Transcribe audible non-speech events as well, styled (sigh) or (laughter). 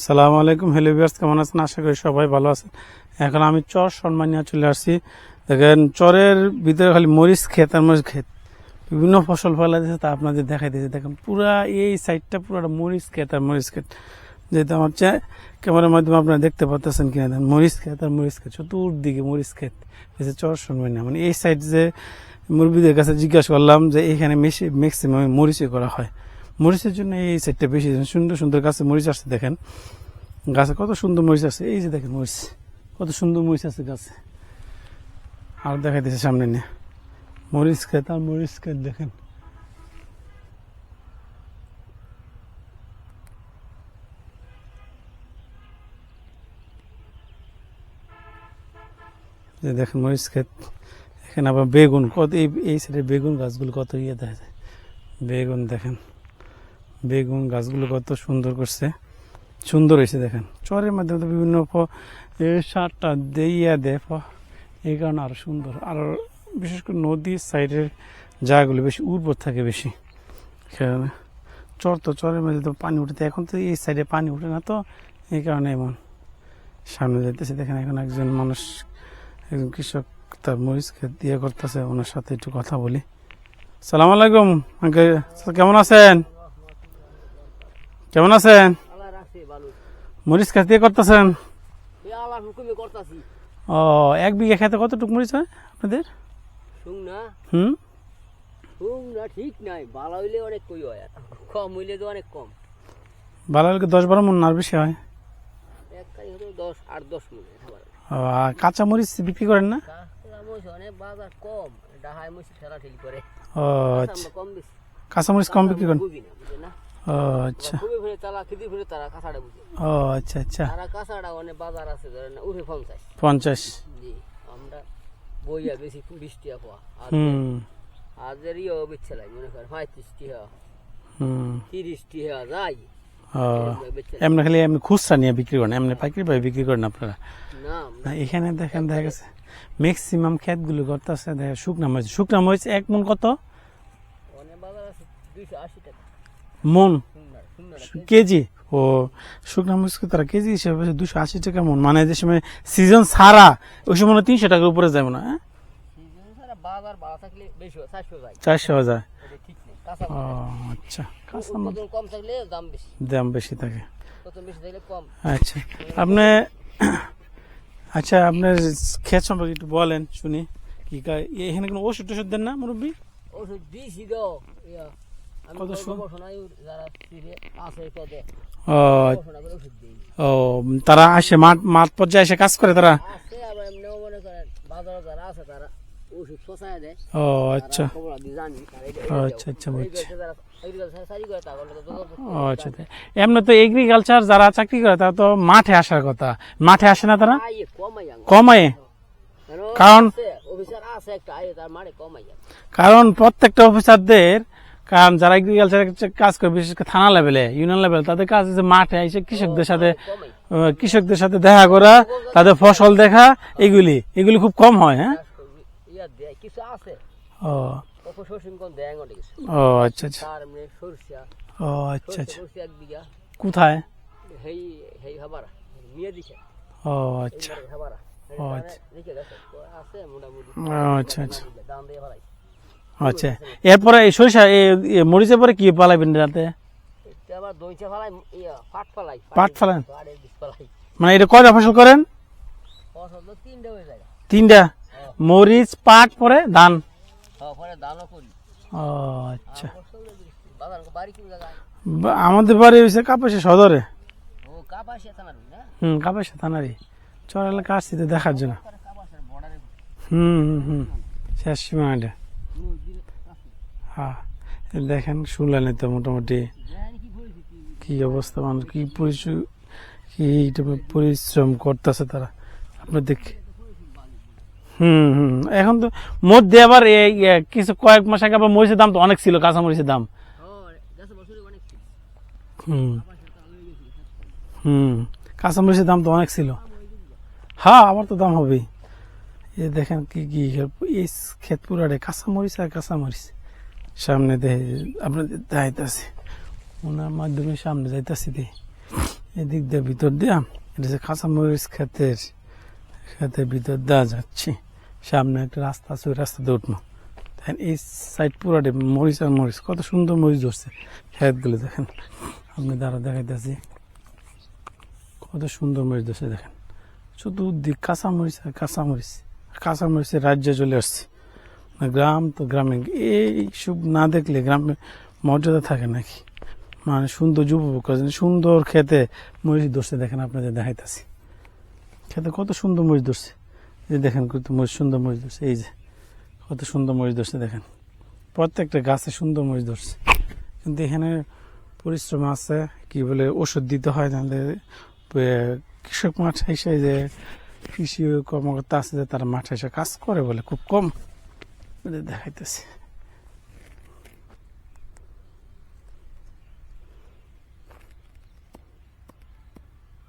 আসসালামু আলাইকুম, হ্যালো কেমন আছেন? আশা করি সবাই ভালো আছেন। এখন আমি চর সম্মানিয়া চলে আসছি। দেখেন, চরের ভিতরে খালি মরিচ ক্ষেত আর মরিচ ক্ষেত। বিভিন্ন ফসল ফলা দিয়েছে, তা আপনাদের দেখাই দিয়েছে। দেখেন, পুরা এই সাইডটা পুরোটা মরিচ ক্ষেত আর মরিচ ক্ষেত। যেহেতু আমার চা- ক্যামেরার মাধ্যমে আপনারা দেখতে পাচ্ছেন কিনা, দেখেন, মরিচ ক্ষেত আর মরিচ ক্ষেত, চতুর্দিকে মরিচ ক্ষেত। যে চর সম্মানিয়া মানে এই সাইড যে মুরব্বীদের কাছে জিজ্ঞাসা করলাম যে এখানে ম্যাক্সিমাম মরিচই করা হয়। মরিচের জন্য এই সাইডটা বেশি সুন্দর সুন্দর গাছে মরিচ আসছে দেখেন। গাছে কত সুন্দর মরিচ আছে এই যে দেখেন মরিচ। কত সুন্দর মরিচ আছে গাছে। আর দেখাই দিচ্ছে সামনে নিয়ে। মরিচ খেত আর মরিচ খেত দেখেন। যে দেখেন মরিচ ক্ষেত। এখানে আবার বেগুন। কত এই এই সাইডে বেগুন গাছগুলো কত ইয়ে দেখা যায় বেগুন দেখেন। বেগুন গাছগুলো কত সুন্দর করছে। সুন্দর হয়েছে দেখেন। চরের মাধ্যমে তো বিভিন্ন সারটা দেয় ফ- এই কারণে আরও সুন্দর। আর বিশেষ করে নদীর সাইডের জায়গাগুলো বেশি উর্বর থাকে বেশি। সেখানে চর তো চরের মধ্যে তো পানি উঠে এখন তো এই সাইডে পানি উঠে না তো, এই কারণে এমন। সামনে যেতেছে দেখেন এখন একজন মানুষ, একজন কৃষক তার ক্ষেত দিয়ে করতেছে। ওনার সাথে একটু কথা বলি। সালাম আলাইকুম কেমন আছেন? কেমন আছেন? মরিচ দিয়ে করতেছেন? ও এক বিঘা খেতে কতটুকু মরিচ হয় আপনাদের? হুম? ঠিক নাই। হইলে অনেক কই হয় কম হইলে তো অনেক কম। হলে দশ বারো মন আর বেশি হয়? দশ আট দশ কাঁচা মরিচ বিক্রি করেন না? কাঁচা অনেক বাজার কম ডাহাই মরিচ ঠেলা ঠেলি করে। ও কাঁচা আচ্ছা। কম বিক্রি করেন? ও আচ্ছা। খুবই ফিরে তারা খেতে ফিরে তারা কাঁচাটা বুঝে। ও আচ্ছা আচ্ছা। তারা অনেক বাজার আছে ধরেন পঞ্চাশ। পঞ্চাশ। জি আমরা বইয়া বেশি হুম। আজের ইয়ে বেচছে মনে করেন হুম। তিরিশ টাকা যাই এমনি খালি এমনি খুচরা নিয়ে বিক্রি করেন এমনি পাইকারি ভাবে বিক্রি করেন আপনারা? না এখানে দেখেন দেখা গেছে ম্যাক্সিমাম ক্ষেতগুলো করতেছে দেখা শুকনা মরিচ। শুকনা মরিচ এক মন কত? বাজার আছে দুইশো আশি টাকা। মন। কেজি? ও শুকনা মরিচকে তারা কেজি হিসেবে দুশো আশি টাকা মন? মানে যে সময় সিজন ছাড়া ওই সময় তিনশো টাকার উপরে যাবে না হ্যাঁ? চারশো হাজার ও আচ্ছা দাম বেশি। থাকে। আচ্ছা আপনি (coughs) আচ্ছা আপনার ক্ষেত সম্পর্কে একটু বলেন শুনি। কি এখানে কোনো ওষুধ টষুধ দেন না মুরব্বী? ওষুধ দিয়েছি কত ও তারা আসে মাঠ মাঠ পর্যায়ে এসে কাজ করে তারা? ও আচ্ছা। ও, আচ্ছা, আচ্ছা, বুঝছি। আচ্ছা তাই। এমনি তো এগ্রিকালচার যারা চাকরি করে তারা তো মাঠে আসার কথা। মাঠে আসে না তারা? কমায় কারণ। কারণ প্রত্যেকটা অফিসারদের কারণ যারা এগ্রিকালচার কাজ করে বিশেষ করে থানা লেভেলে ইউনিয়ন লেভেল তাদের কাজ হচ্ছে মাঠে এসে কৃষকদের সাথে কৃষকদের সাথে দেখা করা তাদের ফসল দেখা এগুলি এগুলি খুব কম হয় হ্যাঁ? ও। আচ্ছা আচ্ছা। ও আচ্ছা আচ্ছা। কোথায়? ও আচ্ছা। ও, আচ্ছা। আচ্ছা আচ্ছা। আচ্ছা। এরপরে এই সরিষা মরিচের পরে কি পালাবেন রাতে? পাট ফেলান? মানে এটা কয়টা ফসল করেন? তিনটে তিনটা? মরিচ পাট পরে ধান? হ্যাঁ ও আচ্ছা। আমাদের বাড়ি হয়েছে কাপাসে সদরে। হুম কাপাসে থানারি চর এলাকা আসছি তো দেখার জন্য। হুম হুম হুম। শেষ হ্যাঁ এই দেখেন, শুনলেন তো মোটামুটি। কি অবস্থা, মানুষ, কি পরিশ্রম করতেছে তারা। আপনার দেখ হুম হুম এখন তো মধ্যে আবার কিছু কয়েক মাস আগে আবার মরিচের দাম তো অনেক ছিল, কাঁচা মরিচের দাম। হুম হুম, কাঁচা মরিচের দাম তো অনেক ছিল। হ্যাঁ আমার তো দাম হবেই। এ দেখেন কি কি, এই ক্ষেত পুরাটে কাঁচা মরিচ আর কাঁচা মরিচ। সামনে দেখে আপনাদের দেখাইতেছে ওনার মাধ্যমে সামনে যাইতেছি দেখি এদিক দিয়ে ভিতর দিয়া, এটা যে কাঁচামরিচ ক্ষেতের ক্ষেতের ভিতর দেওয়া যাচ্ছে। সামনে একটা রাস্তা আছে, ওই রাস্তাতে উঠবো। দেখেন, এই সাইড পুরাটে মরিচ আর মরিচ, কত সুন্দর মরিচ ধরছে। ক্ষেতগুলো দেখেন, আপনি দ্বারা দেখাইতেছি। কত সুন্দর মরিচ ধরছে, দেখেন। চতুর্দিক কাঁচামরিচ আর কাঁচামরিচ কাঁচামরিচের রাজ্যে চলে আসছে। গ্রাম তো গ্রামে এই সব না দেখলে গ্রামে মর্যাদা থাকে নাকি? মানে সুন্দর যুবক সুন্দর খেতে মরিচ ধরছে, দেখেন আপনাদের দেখাইতেছি। খেতে কত সুন্দর মরিচ ধরছে। যে দেখেন কত মরিচ, সুন্দর মরিচ ধরছে, এই যে কত সুন্দর মরিচ ধরছে, দেখেন। প্রত্যেকটা গাছে সুন্দর মরিচ ধরছে। কিন্তু এখানে পরিশ্রম আছে, কি বলে, ওষুধ দিতে হয়, নাহলে কৃষক মাঠে এসে যে কৃষি কর্মকর্তা আছে যে তারা মাঠে এসে কাজ করে বলে, খুব কম। দেখাইতেছে।